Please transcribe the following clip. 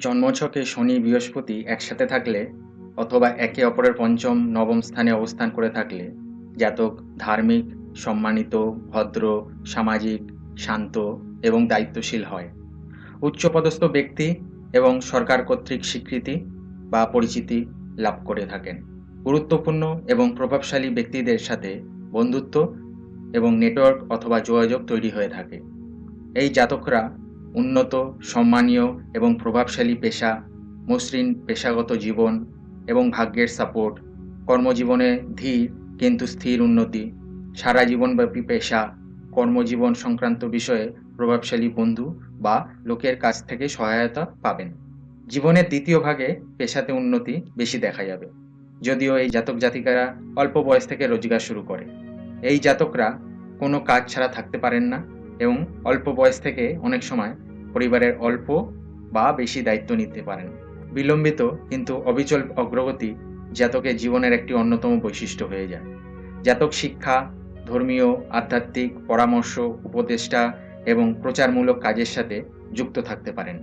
জন্মছকে শনি বৃহস্পতি একসাথে থাকলে অথবা একে অপরের পঞ্চম, নবম স্থানে অবস্থান করে থাকলে জাতক ধার্মিক, সম্মানিত, ভদ্র, সামাজিক, শান্ত এবং দায়িত্বশীল হয়। উচ্চপদস্থ ব্যক্তি এবং সরকার কর্তৃক স্বীকৃতি বা পরিচিতি লাভ করে থাকেন। গুরুত্বপূর্ণ এবং প্রভাবশালী ব্যক্তিদের সাথে বন্ধুত্ব এবং নেটওয়ার্ক অথবা যোগাযোগ তৈরি হয়ে থাকে। এই জাতকরা উন্নত, সম্মানীয় এবং প্রভাবশালী পেশা, মসৃণ পেশাগত জীবন এবং ভাগ্যের সাপোর্ট। কর্মজীবনে ধীর কিন্তু স্থির উন্নতি। সারা জীবনব্যাপী পেশা, কর্মজীবন সংক্রান্ত বিষয়ে প্রভাবশালী বন্ধু বা লোকের কাছ থেকে সহায়তা পাবেন। জীবনের দ্বিতীয় ভাগে পেশাতে উন্নতি বেশি দেখা যাবে। যদিও এই জাতক জাতিকারা অল্প বয়স থেকে রোজগার শুরু করে। এই জাতকরা কোনো কাজ ছাড়া থাকতে পারেন না। এবং অল্প বয়স থেকে অনেক সময় পরিবারের অল্প বা বেশি দায়িত্ব নিতে পারেন। বিলম্বিত কিন্তু অবিচল অগ্রগতি জাতকের জীবনের একটি অন্যতম বৈশিষ্ট্য হয়ে যায়। জাতক শিক্ষা, ধর্মীয়, আধ্যাত্মিক পরামর্শ, উপদেষ্টা এবং প্রচারমূলক কাজের সাথে যুক্ত থাকতে পারেন।